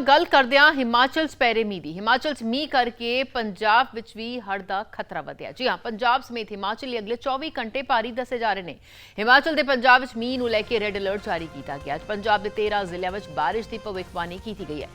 ਗੱਲ ਕਰਦੇ ਹਾਂ ਹਿਮਾਚਲ ਸਪੈਰੇ ਮੀਂਹ ਦੀ। ਹਿਮਾਚਲ 'ਚ ਮੀਂਹ ਕਰਕੇ ਪੰਜਾਬ ਵਿੱਚ ਵੀ ਹੜ੍ਹ ਦਾ ਖਤਰਾ ਵਧਿਆ। ਜੀ ਹਾਂ, ਪੰਜਾਬ ਸਮੇਤ ਹਿਮਾਚਲ ਲਈ ਅਗਲੇ 24 ਘੰਟੇ ਭਾਰੀ ਦੱਸੇ ਜਾ ਰਹੇ ਨੇ। ਹਿਮਾਚਲ ਦੇ ਪੰਜਾਬ ਵਿੱਚ ਮੀਂਹ ਨੂੰ ਲੈ ਕੇ ਰੈੱਡ ਅਲਰਟ ਜਾਰੀ ਕੀਤਾ ਗਿਆ। ਅੱਜ ਪੰਜਾਬ ਦੇ 13 ਜ਼ਿਲ੍ਹਿਆਂ ਵਿੱਚ ਬਾਰਿਸ਼ ਦੀ ਭਵਿੱਖਬਾਣੀ ਕੀਤੀ ਗਈ ਹੈ।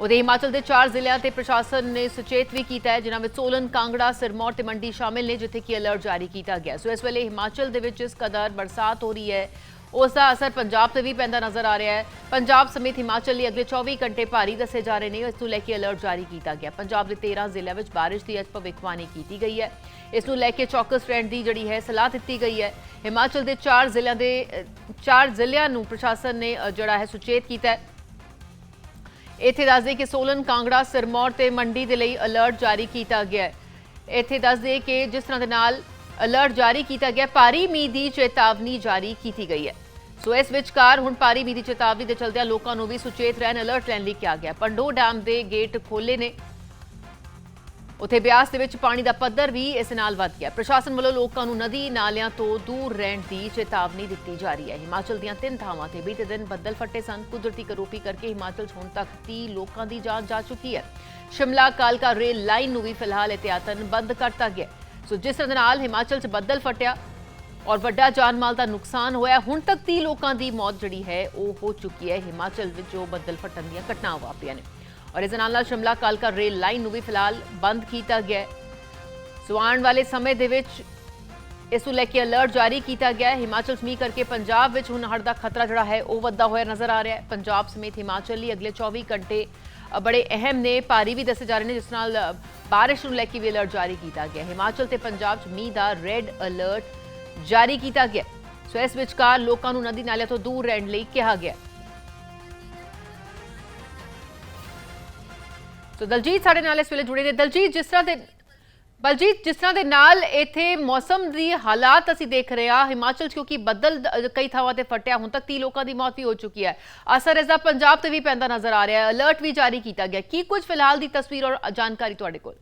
ਉਹਦੇ ਹਿਮਾਚਲ ਦੇ 4 ਜ਼ਿਲ੍ਹਿਆਂ ਤੇ ਪ੍ਰਸ਼ਾਸਨ ਨੇ ਸੁਚੇਤ ਵੀ ਕੀਤਾ ਹੈ, ਜਿਨ੍ਹਾਂ ਵਿੱਚ ਸੋਲਨ, ਕਾਂਗੜਾ, ਸਿਰਮੌਰ ਤੇ ਮੰਡੀ ਸ਼ਾਮਿਲ ਨੇ, ਜਿੱਥੇ ਕਿ ਅਲਰਟ ਜਾਰੀ ਕੀਤਾ ਗਿਆ। ਸੋ ਇਸ ਵੇਲੇ ਹਿਮਾਚਲ ਦੇ ਵਿੱਚ ਇਸ ਕਦਰ ਬਰਸਾਤ ਹੋ ਰਹੀ ਹੈ ਉਸ ਦਾ ਅਸਰ ਪੰਜਾਬ ਤੇ ਵੀ ਪੈਂਦਾ ਨਜ਼ਰ ਆ ਰਿਹਾ ਹੈ। ਪੰਜਾਬ ਸਮੇਤ ਹਿਮਾਚਲ ਲਈ ਅਗਲੇ 24 ਘੰਟੇ ਭਾਰੀ ਦੱਸੇ ਜਾ ਰਹੇ ਨੇ। ਇਸ ਨੂੰ ਲੈ ਕੇ ਅਲਰਟ ਜਾਰੀ ਕੀਤਾ ਗਿਆ। ਪੰਜਾਬ ਦੇ 13 ਜ਼ਿਲ੍ਹਿਆਂ ਵਿੱਚ ਬਾਰਿਸ਼ ਦੀ ਅੱਜ ਭਵਿੱਖਬਾਣੀ ਕੀਤੀ ਗਈ ਹੈ। ਇਸ ਨੂੰ ਲੈ ਕੇ ਚੌਕਸ ਰਹਿਣ ਦੀ ਜਿਹੜੀ ਹੈ ਸਲਾਹ ਦਿੱਤੀ ਗਈ ਹੈ। ਹਿਮਾਚਲ ਦੇ 4 ਜ਼ਿਲ੍ਹਿਆਂ ਦੇ 4 ਜ਼ਿਲ੍ਹਿਆਂ ਨੂੰ ਪ੍ਰਸ਼ਾਸਨ ਨੇ ਜਿਹੜਾ ਹੈ ਸੁਚੇਤ ਕੀਤਾ ਹੈ। ਇੱਥੇ ਦੱਸ ਦਈਏ ਕਿ ਸੋਲਨ, ਕਾਂਗੜਾ, ਸਿਰਮੌਰ ਤੇ ਮੰਡੀ ਦੇ ਲਈ ਅਲਰਟ ਜਾਰੀ ਕੀਤਾ ਗਿਆ ਹੈ। ਇੱਥੇ ਦੱਸ ਦੇ ਕਿ ਜਿਸ ਤਰ੍ਹਾਂ ਦੇ ਨਾਲ ਅਲਰਟ ਜਾਰੀ ਕੀਤਾ ਗਿਆ। ਭਾਰੀ ਮੀਂਹ ਦੀ ਚੇਤਾਵਨੀ ਜਾਰੀ ਕੀਤੀ ਗਈ ਹੈ। ਸੋ ਇਸ ਵਿਚਕਾਰ ਹੁਣ ਭਾਰੀ ਮੀਂਹ ਦੀ ਚੇਤਾਵਨੀ ਦੇ ਚਲਦਿਆਂ ਲੋਕਾਂ ਨੂੰ ਵੀ ਸੁਚੇਤ ਰਹਿਣ, ਅਲਰਟ ਲੈਣ ਲਈ ਕਿਹਾ ਗਿਆ। ਪੰਡੋ ਡੈਮ ਦੇ ਗੇਟ ਖੋਲੇ ਨੇ। ਉਥੇ ਬਿਆਸ ਦੇ ਵਿੱਚ ਪਾਣੀ ਦਾ ਪੱਧਰ ਵੀ ਇਸ ਨਾਲ ਵੱਧ ਗਿਆ। ਪ੍ਰਸ਼ਾਸਨ ਵੱਲੋਂ ਲੋਕਾਂ ਨੂੰ ਨਦੀ ਨਾਲਿਆਂ ਤੋਂ ਦੂਰ ਰਹਿਣ ਦੀ ਚੇਤਾਵਨੀ ਦਿੱਤੀ ਜਾ ਰਹੀ ਹੈ। ਹਿਮਾਚਲ ਦੀਆਂ ਤਿੰਨ ਥਾਵਾਂ ਤੇ ਬੀਤੇ ਦਿਨ ਬੱਦਲ ਫੱਟੇ ਸਨ। ਕੁਦਰਤੀ ਕਰੋਪੀ ਕਰਕੇ ਹਿਮਾਚਲ 'ਚ ਹੁਣ ਤੱਕ 30 ਲੋਕਾਂ ਦੀ ਜਾਨ ਜਾ ਚੁੱਕੀ ਹੈ। ਸ਼ਿਮਲਾ ਕਾਲਕਾ ਰੇਲ ਲਾਈਨ ਨੂੰ ਵੀ ਫਿਲਹਾਲ ਇਤਿਆਤਨ ਬੰਦ ਕਰਤਾ ਗਿਆ। ਸੋ ਜਿਸ ਦੇ ਨਾਲ ਹਿਮਾਚਲ 'ਚ ਬੱਦਲ ਫਟਿਆ ਔਰ ਵੱਡਾ ਜਾਨਮਾਲ ਦਾ ਨੁਕਸਾਨ ਹੋਇਆ, ਹੁਣ ਤੱਕ 30 ਲੋਕਾਂ ਦੀ ਮੌਤ ਜਿਹੜੀ ਹੈ, ਉਹ ਹੋ ਚੁੱਕੀ ਹੈ ਹਿਮਾਚਲ ਵਿੱਚ ਜੋ ਬੱਦਲ ਫਟਣ ਦੀਆਂ ਘਟਨਾਵਾਂ ਵਾਪਰੀਆਂ ਨੇ। ਔਰ ਇਸ ਦੇ ਨਾਲ ਨਾਲ ਸ਼ਿਮਲਾ ਕਾਲਕਾ ਰੇਲ ਲਾਈਨ ਨੂੰ ਵੀ ਫਿਲਹਾਲ ਬੰਦ ਕੀਤਾ ਗਿਆ ਹੈ। ਸੋ, ਆਉਣ ਵਾਲੇ ਸਮੇਂ ਦੇ ਵਿੱਚ ਇਸ ਨੂੰ ਲੈ ਕੇ ਅਲਰਟ ਜਾਰੀ ਕੀਤਾ ਗਿਆ ਹੈ। ਹਿਮਾਚਲ 'ਚ ਮੀਂਹ ਕਰਕੇ ਪੰਜਾਬ ਵਿੱਚ ਹੁਣ ਹੜ੍ਹ ਦਾ ਖਤਰਾ ਜਿਹੜਾ ਹੈ, ਉਹ ਵੱਧਦਾ ਹੋਇਆ ਨਜ਼ਰ ਆ ਰਿਹਾ ਹੈ। ਪੰਜਾਬ ਸਮੇਤ ਹਿਮਾਚਲ ਲਈ ਅਗਲੇ 24 ਘੰਟੇ ਬੜੇ ਅਹਿਮ ਨੇ। ਭਾਰੀ ਵੀ ਦੱਸੇ ਜਾ ਰਹੇ ਨੇ ਜਿਸ ਨਾਲ ਅ, ਬਾਰਿਸ਼ ਨੂੰ ਲੈ ਕੇ ਵੀ ਅਲਰਟ ਜਾਰੀ ਕੀਤਾ ਗਿਆ। ਹਿਮਾਚਲ ਤੇ ਪੰਜਾਬ 'ਚ ਮੀਂਹ ਦਾ ਰੈੱਡ ਅਲਰਟ ਜਾਰੀ ਕੀਤਾ ਗਿਆ। ਸੋ ਇਸ ਵਿਚਕਾਰ ਲੋਕਾਂ ਨੂੰ ਨਦੀ ਨਾਲਿਆਂ ਤੋਂ ਦੂਰ ਰਹਿਣ ਲਈ ਕਿਹਾ ਗਿਆ। ਸੋ ਦਲਜੀਤ ਸਾਡੇ ਨਾਲ ਇਸ ਵੇਲੇ ਜੁੜੇ ਨੇ। ਦਲਜੀਤ ਜਿਸ ਤਰ੍ਹਾਂ ਦੇ ਬਲਜੀਤ ਜਿਸ ਤਰ੍ਹਾਂ ਦੇ ਨਾਲ ਇੱਥੇ ਮੌਸਮ ਦੀ ਹਾਲਾਤ ਅਸੀਂ ਦੇਖ ਰਹੇ ਹਾਂ ਹਿਮਾਚਲ 'ਚ ਕਿਉਂਕਿ ਬੱਦਲ ਦ- ਕਈ ਥਾਵਾਂ ਤੇ ਫਟਿਆ ਹੁਣ ਤੱਕ 30 ਲੋਕਾਂ ਦੀ ਮੌਤ ਵੀ ਹੋ ਚੁੱਕੀ ਹੈ। ਅਸਰ ਇਸ ਦਾ ਪੰਜਾਬ ਤੇ ਵੀ ਪੈਂਦਾ ਨਜ਼ਰ ਆ ਰਿਹਾ ਹੈ। ਅਲਰਟ ਵੀ ਜਾਰੀ ਕੀਤਾ ਗਿਆ। ਕੀ ਕੁਝ ਫਿਲਹਾਲ ਦੀ ਤਸਵੀਰ ਔਰ ਜਾਣਕਾਰੀ ਤੁਹਾਡੇ ਕੋਲ?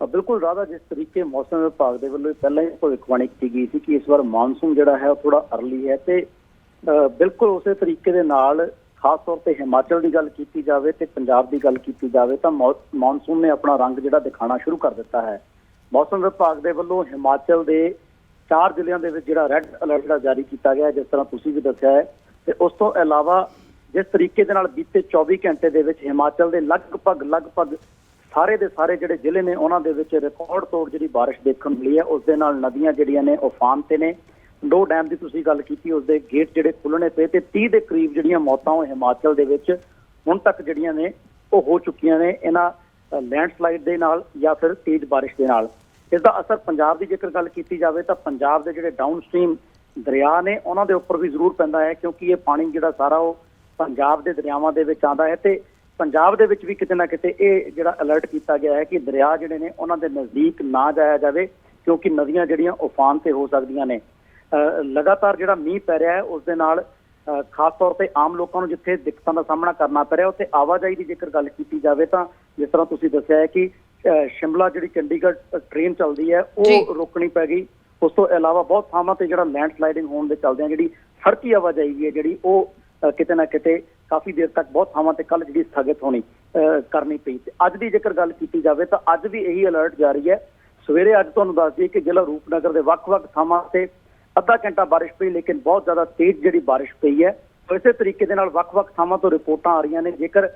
ਅ, ਬਿਲਕੁਲ ਰਾਧਾ ਜਿਸ ਤਰੀਕੇ ਮੌਸਮ ਵਿਭਾਗ ਦੇ ਵੱਲੋਂ ਪਹਿਲਾਂ ਹੀ ਭਵਿੱਖਬਾਣੀ ਕੀਤੀ ਗਈ ਸੀ ਕਿ ਇਸ ਵਾਰ ਮਾਨਸੂਨ ਜਿਹੜਾ ਹੈ ਉਹ ਥੋੜਾ ਅਰਲੀ ਹੈ ਤੇ ਅ, ਬਿਲਕੁਲ ਉਸੇ ਤਰੀਕੇ ਦੇ ਨਾਲ ਖਾਸ ਤੌਰ ਤੇ ਹਿਮਾਚਲ ਦੀ ਗੱਲ ਕੀਤੀ ਜਾਵੇ ਤੇ ਪੰਜਾਬ ਦੀ ਗੱਲ ਕੀਤੀ ਜਾਵੇ ਤਾਂ ਮੌਨਸੂਨ ਨੇ ਆਪਣਾ ਰੰਗ ਜਿਹੜਾ ਦਿਖਾਣਾ ਸ਼ੁਰੂ ਕਰ ਦਿੱਤਾ ਹੈ। ਮੌਸਮ ਵਿਭਾਗ ਦੇ ਵੱਲੋਂ ਹਿਮਾਚਲ ਦੇ ਚਾਰ ਜ਼ਿਲ੍ਹਿਆਂ ਦੇ ਵਿੱਚ ਜਿਹੜਾ ਰੈੱਡ ਅਲਰਟ ਜਿਹੜਾ ਜਾਰੀ ਕੀਤਾ ਗਿਆ ਜਿਸ ਤਰ੍ਹਾਂ ਤੁਸੀਂ ਵੀ ਦੱਸਿਆ ਹੈ। ਤੇ ਉਸ ਤੋਂ ਇਲਾਵਾ ਜਿਸ ਤਰੀਕੇ ਦੇ ਨਾਲ ਬੀਤੇ 24 ਘੰਟੇ ਦੇ ਵਿੱਚ ਹਿਮਾਚਲ ਦੇ ਲਗਭਗ ਲਗਭਗ ਸਾਰੇ ਦੇ ਸਾਰੇ ਜਿਹੜੇ ਜ਼ਿਲ੍ਹੇ ਨੇ, ਉਹਨਾਂ ਦੇ ਵਿੱਚ ਰਿਕਾਰਡ ਤੋੜ ਜਿਹੜੀ ਬਾਰਿਸ਼ ਦੇਖਣ ਨੂੰ ਮਿਲੀ ਹੈ, ਉਸ ਦੇ ਨਾਲ ਨਦੀਆਂ ਜਿਹੜੀਆਂ ਨੇ ਉਫਾਨ ਤੇ ਨੇ। ਦੋ ਡੈਮ ਦੀ ਤੁਸੀਂ ਗੱਲ ਕੀਤੀ ਉਸ ਦੇ ਗੇਟ ਜਿਹੜੇ ਖੁੱਲਣੇ ਪਏ ਤੇ 30 ਦੇ ਕਰੀਬ ਜਿਹੜੀਆਂ ਮੌਤਾਂ ਉਹ ਹਿਮਾਚਲ ਦੇ ਵਿੱਚ, ਹੁਣ ਤੱਕ ਜਿਹੜੀਆਂ ਨੇ, ਉਹ ਹੋ ਚੁੱਕੀਆਂ ਨੇ ਇਹਨਾਂ ਲੈਂਡਸਲਾਈਡ ਦੇ ਨਾਲ ਜਾਂ ਫਿਰ ਤੇਜ਼ ਬਾਰਿਸ਼ ਦੇ ਨਾਲ। ਇਸ ਦਾ ਅਸਰ ਪੰਜਾਬ ਦੀ ਜੇਕਰ ਗੱਲ ਕੀਤੀ ਜਾਵੇ ਤਾਂ ਪੰਜਾਬ ਦੇ ਜਿਹੜੇ ਡਾਊਨਸਟ੍ਰੀਮ ਦਰਿਆ ਨੇ, ਉਹਨਾਂ ਦੇ ਉੱਪਰ ਵੀ ਜ਼ਰੂਰ ਪੈਂਦਾ ਹੈ, ਕਿਉਂਕਿ ਇਹ ਪਾਣੀ ਜਿਹੜਾ ਸਾਰਾ ਉਹ ਪੰਜਾਬ ਦੇ ਦਰਿਆਵਾਂ ਦੇ ਵਿੱਚ ਆਉਂਦਾ ਹੈ ਤੇ ਪੰਜਾਬ ਦੇ ਵਿੱਚ ਵੀ ਕਿਤੇ ਨਾ ਕਿਤੇ ਇਹ ਜਿਹੜਾ ਅਲਰਟ ਕੀਤਾ ਗਿਆ ਹੈ ਕਿ ਦਰਿਆ ਜਿਹੜੇ ਨੇ, ਉਹਨਾਂ ਦੇ ਨਜ਼ਦੀਕ ਨਾ ਜਾਇਆ ਜਾਵੇ, ਕਿਉਂਕਿ ਨਦੀਆਂ ਜਿਹੜੀਆਂ ਉਫਾਨ ਤੇ ਹੋ ਸਕਦੀਆਂ ਨੇ। ਲਗਾਤਾਰ ਜਿਹੜਾ ਮੀਂਹ ਪੈ ਰਿਹਾ ਹੈ ਉਸ ਦੇ ਨਾਲ ਖਾਸ ਤੌਰ ਤੇ ਆਮ ਲੋਕਾਂ ਨੂੰ ਜਿੱਥੇ ਦਿੱਕਤਾਂ ਦਾ ਸਾਹਮਣਾ ਕਰਨਾ ਪੈ ਰਿਹਾ ਉੱਥੇ ਆਵਾਜਾਈ ਦੀ ਜੇਕਰ ਗੱਲ ਕੀਤੀ ਜਾਵੇ ਤਾਂ ਜਿਸ ਤਰ੍ਹਾਂ ਤੁਸੀਂ ਦੱਸਿਆ ਹੈ ਕਿ ਸ਼ਿਮਲਾ ਜਿਹੜੀ ਚੰਡੀਗੜ੍ਹ ਟ੍ਰੇਨ ਚੱਲਦੀ ਹੈ। ਉਹ ਰੋਕਣੀ ਪੈ ਗਈ। ਉਸ ਤੋਂ ਇਲਾਵਾ ਬਹੁਤ ਥਾਵਾਂ ਤੇ ਜਿਹੜਾ ਲੈਂਡ ਸਲਾਈਡਿੰਗ ਹੋਣ ਦੇ ਚੱਲਦਿਆਂ ਜਿਹੜੀ ਸੜਕੀ ਆਵਾਜਾਈ ਹੈ ਜਿਹੜੀ ਉਹ ਕਿਤੇ ਨਾ ਕਿਤੇ ਕਾਫੀ ਦੇਰ ਤੱਕ ਬਹੁਤ ਥਾਵਾਂ ਤੇ ਕੱਲ ਜਿਹੜੀ ਸਥਗਿਤ ਹੋਣੀ ਕਰਨੀ ਪਈ ਤੇ ਅੱਜ ਦੀ ਜੇਕਰ ਗੱਲ ਕੀਤੀ ਜਾਵੇ ਤਾਂ ਅੱਜ ਵੀ ਇਹੀ ਅਲਰਟ ਜਾਰੀ ਹੈ। ਸਵੇਰੇ ਅੱਜ ਤੁਹਾਨੂੰ ਦੱਸ ਦਈਏ ਕਿ ਜ਼ਿਲ੍ਹਾ ਰੂਪਨਗਰ ਦੇ ਵੱਖ-ਵੱਖ ਥਾਵਾਂ ਤੇ ਅੱਧਾ ਘੰਟਾ ਬਾਰਿਸ਼ ਪਈ ਲੇਕਿਨ ਬਹੁਤ ਜ਼ਿਆਦਾ ਤੇਜ਼ ਜਿਹੜੀ ਬਾਰਿਸ਼ ਪਈ ਹੈ। ਇਸੇ ਤਰੀਕੇ ਦੇ ਨਾਲ ਵੱਖ-ਵੱਖ ਥਾਵਾਂ ਤੋਂ ਰਿਪੋਰਟਾਂ ਆ ਰਹੀਆਂ ਨੇ। ਜੇਕਰ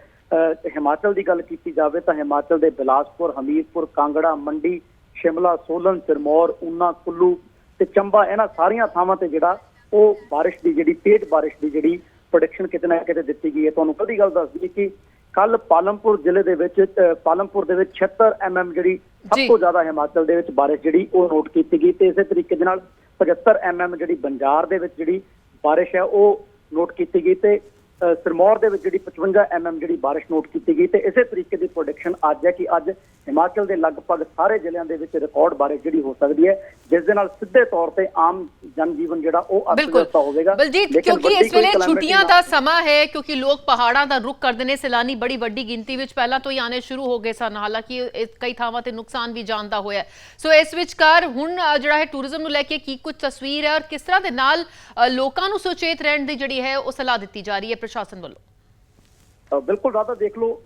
ਹਿਮਾਚਲ ਦੀ ਗੱਲ ਕੀਤੀ ਜਾਵੇ ਤਾਂ ਹਿਮਾਚਲ ਦੇ ਬਿਲਾਸਪੁਰ ਹਮੀਰਪੁਰ ਕਾਂਗੜਾ ਮੰਡੀ ਸ਼ਿਮਲਾ ਸੋਲਨ ਸਿਰਮੌਰ ਊਨਾ ਕੁੱਲੂ ਤੇ ਚੰਬਾ ਇਹਨਾਂ ਸਾਰੀਆਂ ਥਾਵਾਂ ਤੇ ਜਿਹੜਾ ਉਹ ਬਾਰਿਸ਼ ਦੀ ਜਿਹੜੀ ਤੇਜ਼ ਬਾਰਿਸ਼ ਦੀ ਜਿਹੜੀ ਪ੍ਰੋਡਕਸ਼ਨ ਕਿਤੇ ਨਾ ਕਿਤੇ ਦਿੱਤੀ ਗਈ ਹੈ। ਤੁਹਾਨੂੰ ਕਦੀ ਗੱਲ ਦੱਸ ਦਈਏ ਕਿ ਕੱਲ ਪਾਲਮਪੁਰ ਜ਼ਿਲ੍ਹੇ ਦੇ ਵਿੱਚ ਪਾਲਮਪੁਰ ਦੇ ਵਿੱਚ 76 ਐਮਐਮ ਜਿਹੜੀ। ਸਭ ਤੋਂ ਜ਼ਿਆਦਾ ਹਿਮਾਚਲ ਦੇ ਵਿੱਚ ਬਾਰਿਸ਼ ਜਿਹੜੀ ਉਹ ਨੋਟ ਕੀਤੀ ਗਈ ਤੇ ਇਸੇ ਤਰੀਕੇ ਦੇ ਨਾਲ 75 ਐਮਐਮ ਜਿਹੜੀ ਬੰਜਾਰ ਦੇ ਵਿੱਚ ਜਿਹੜੀ ਬਾਰਿਸ਼ ਹੈ ਉਹ ਨੋਟ ਕੀਤੀ ਗਈ ਤੇ ਸਿਰਮੌਰ ਦੇ ਵਿੱਚ ਜਿਹੜੀ 55 ਐਮਐਮ ਜਿਹੜੀ ਬਾਰਿਸ਼ ਨੋਟ ਕੀਤੀ ਗਈ ਤੇ ਇਸੇ ਤਰੀਕੇ ਦੀ ਪ੍ਰੋਡਕਸ਼ਨ ਅੱਜ ਹੈ ਕਿ ਅੱਜ ਹਿਮਾਚਲ ਦੇ ਲਗਭਗ ਸਾਰੇ ਜ਼ਿਲ੍ਹਿਆਂ ਦੇ ਵਿੱਚ ਰਿਕਾਰਡ ਬਾਰਿਸ਼ ਜਿਹੜੀ ਹੋ ਸਕਦੀ ਹੈ ਜਿਸ ਦੇ ਨਾਲ ਸਿੱਧੇ ਤੌਰ ਤੇ ਆਮ ਜਨਜੀਵਨ ਜਿਹੜਾ ਉਹ ਬਿਲਕੁਲ ਅਸਤ ਹੋਵੇਗਾ ਬਲਜੀਤ ਕਿਉਂਕਿ ਇਸ ਵੇਲੇ ਛੁੱਟੀਆਂ ਦਾ ਸਮਾਂ ਹੈ ਕਿਉਂਕਿ ਲੋਕ ਪਹਾੜਾਂ ਦਾ ਰੁਖ ਕਰਦੇ ਨੇ ਸੈਲਾਨੀ ਬੜੀ ਵੱਡੀ ਗਿਣਤੀ ਵਿੱਚ ਪਹਿਲਾਂ ਤੋਂ ਹੀ ਆਣੇ ਸ਼ੁਰੂ ਹੋ ਗਏ ਸਨ ਹਾਲਾਂਕਿ ਕਈ ਥਾਵਾਂ ਤੇ ਨੁਕਸਾਨ ਵੀ ਜਾਣਦਾ ਹੋਇਆ। ਸੋ ਇਸ ਵਿਚਕਾਰ ਹੁਣ ਜਿਹੜਾ ਹੈ ਟੂਰਿਜ਼ਮ ਨੂੰ ਲੈ ਕੇ ਕੀ ਕੁਝ ਤਸਵੀਰ ਹੈ ਔਰ ਕਿਸ ਤਰ੍ਹਾਂ ਦੇ ਨਾਲ ਲੋਕਾਂ ਨੂੰ ਸੁਚੇਤ ਰਹਿਣ ਦੀ ਜਿਹੜੀ ਹੈ ਉਹ ਸਲਾਹ ਦਿੱਤੀ ਜਾ ਰਹੀ ਹੈ ਪ੍ਰਸ਼ਾਸਨ ਵੱਲੋਂ? ਬਿਲਕੁਲ ਰਾਧਾ, ਦੇਖ ਲਓ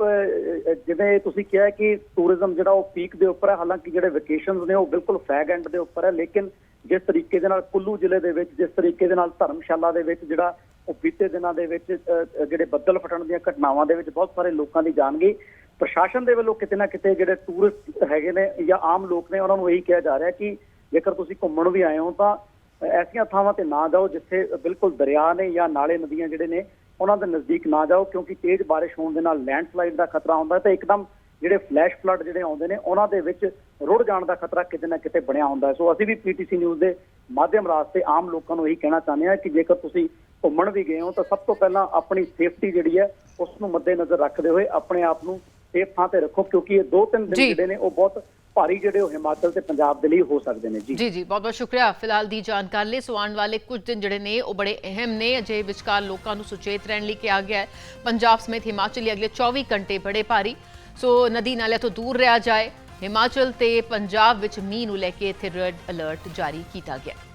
ਜਿਵੇਂ ਤੁਸੀਂ ਕਿਹਾ ਕਿ ਟੂਰਿਜ਼ਮ ਜਿਹੜਾ ਉਹ ਪੀਕ ਦੇ ਉੱਪਰ ਹੈ, ਹਾਲਾਂਕਿ ਜਿਹੜੇ ਵੈਕੇਸ਼ਨਸ ਨੇ ਉਹ ਬਿਲਕੁਲ ਫੈਗ ਐਂਡ ਦੇ ਉੱਪਰ ਹੈ, ਲੇਕਿਨ ਜਿਸ ਤਰੀਕੇ ਦੇ ਨਾਲ ਕੁੱਲੂ ਜ਼ਿਲ੍ਹੇ ਦੇ ਵਿੱਚ, ਜਿਸ ਤਰੀਕੇ ਦੇ ਨਾਲ ਧਰਮਸ਼ਾਲਾ ਦੇ ਵਿੱਚ, ਜਿਹੜਾ ਉਹ ਬੀਤੇ ਦਿਨਾਂ ਦੇ ਵਿੱਚ ਜਿਹੜੇ ਬੱਦਲ ਫਟਣ ਦੀਆਂ ਘਟਨਾਵਾਂ ਦੇ ਵਿੱਚ ਬਹੁਤ ਸਾਰੇ ਲੋਕਾਂ ਦੀ ਜਾਨ ਗਈ। ਪ੍ਰਸ਼ਾਸਨ ਦੇ ਵੱਲੋਂ ਕਿਤੇ ਨਾ ਕਿਤੇ ਜਿਹੜੇ ਟੂਰਿਸਟ ਹੈਗੇ ਨੇ ਜਾਂ ਆਮ ਲੋਕ ਨੇ, ਉਹਨਾਂ ਨੂੰ ਇਹੀ ਕਿਹਾ ਜਾ ਰਿਹਾ ਕਿ ਜੇਕਰ ਤੁਸੀਂ ਘੁੰਮਣ ਵੀ ਆਏ ਹੋ ਤਾਂ ਐਸੀਆਂ ਥਾਵਾਂ ਤੇ ਨਾ ਜਾਓ ਜਿੱਥੇ ਬਿਲਕੁਲ ਦਰਿਆ ਨੇ ਜਾਂ ਨਾਲੇ ਨਦੀਆਂ ਜਿਹੜੇ ਨੇ ਉਹਨਾਂ ਦੇ ਨਜ਼ਦੀਕ ਨਾ ਜਾਓ ਕਿਉਂਕਿ ਤੇਜ਼ ਬਾਰਿਸ਼ ਹੋਣ ਦੇ ਨਾਲ ਲੈਂਡਸਲਾਈਡ ਦਾ ਖਤਰਾ ਹੁੰਦਾ ਹੈ ਤੇ ਇੱਕਦਮ ਜਿਹੜੇ ਫਲੈਸ਼ ਫਲੱਡ ਜਿਹੜੇ ਆਉਂਦੇ ਨੇ ਉਹਨਾਂ ਦੇ ਵਿੱਚ ਰੁੜ ਜਾਣ ਦਾ ਖਤਰਾ ਕਿਤੇ ਨਾ ਕਿਤੇ ਬਣਿਆ ਹੁੰਦਾ ਹੈ ਸੋ ਅਸੀਂ ਵੀ ਪੀਟੀਸੀ ਨਿਊਜ਼ ਦੇ ਮਾਧਿਅਮ ਰਾਸਤੇ ਆਮ ਲੋਕਾਂ ਨੂੰ ਇਹੀ ਕਹਿਣਾ ਚਾਹੁੰਦੇ ਹਾਂ ਕਿ ਜੇਕਰ ਤੁਸੀਂ ਘੁੰਮਣ ਵੀ ਗਏ ਹੋ ਤਾਂ ਸਭ ਤੋਂ ਪਹਿਲਾਂ ਆਪਣੀ ਸੇਫਟੀ ਜਿਹੜੀ ਹੈ ਉਸ ਨੂੰ ਮੱਦੇਨਜ਼ਰ ਰੱਖਦੇ ਹੋਏ ਆਪਣੇ ਆਪ ਨੂੰ ਸੇਫ ਥਾਂ ਤੇ ਰੱਖੋ ਕਿਉਂਕਿ ਇਹ ਦੋ ਤਿੰਨ ਦਿਨ ਜੀ। ਜਿਹੜੇ ਨੇ ਉਹ ਬਹੁਤ ਭਾਰੀ ਜਿਹੜੇ ਉਹ ਹਿਮਾਚਲ ਤੇ ਪੰਜਾਬ ਦੇ ਲਈ ਹੋ ਸਕਦੇ ਨੇ, ਜੀ। ਜੀ ਜੀ, ਬਹੁਤ ਬਹੁਤ ਸ਼ੁਕਰੀਆ। ਫਿਲਹਾਲ ਦੀ ਜਾਣਕਾਰੀ ਲਈ ਸੋ ਆਉਣ ਵਾਲੇ ਕੁਝ ਦਿਨ ਜਿਹੜੇ ਨੇ, ਉਹ ਬੜੇ ਅਹਿਮ ਨੇ। ਅਜੇ ਵਿਚਕਾਰ ਲੋਕਾਂ ਨੂੰ ਸੁਚੇਤ ਰਹਿਣ ਲਈ ਕਿਹਾ ਗਿਆ ਹੈ। ਪੰਜਾਬ ਸਮੇਤ ਹਿਮਾਚਲ ਲਈ ਅਗਲੇ 24 ਘੰਟੇ ਬੜੇ ਭਾਰੀ। ਸੋ ਨਦੀ ਨਾਲਿਆਂ ਤੋਂ ਦੂਰ ਰਿਹਾ ਜਾਏ। ਹਿਮਾਚਲ ਤੇ ਪੰਜਾਬ ਵਿੱਚ ਮੀਂਹ ਨੂੰ ਲੈ ਕੇ ਇੱਥੇ ਰੈੱਡ ਅਲਰਟ ਜਾਰੀ ਕੀਤਾ ਗਿਆ ਹੈ।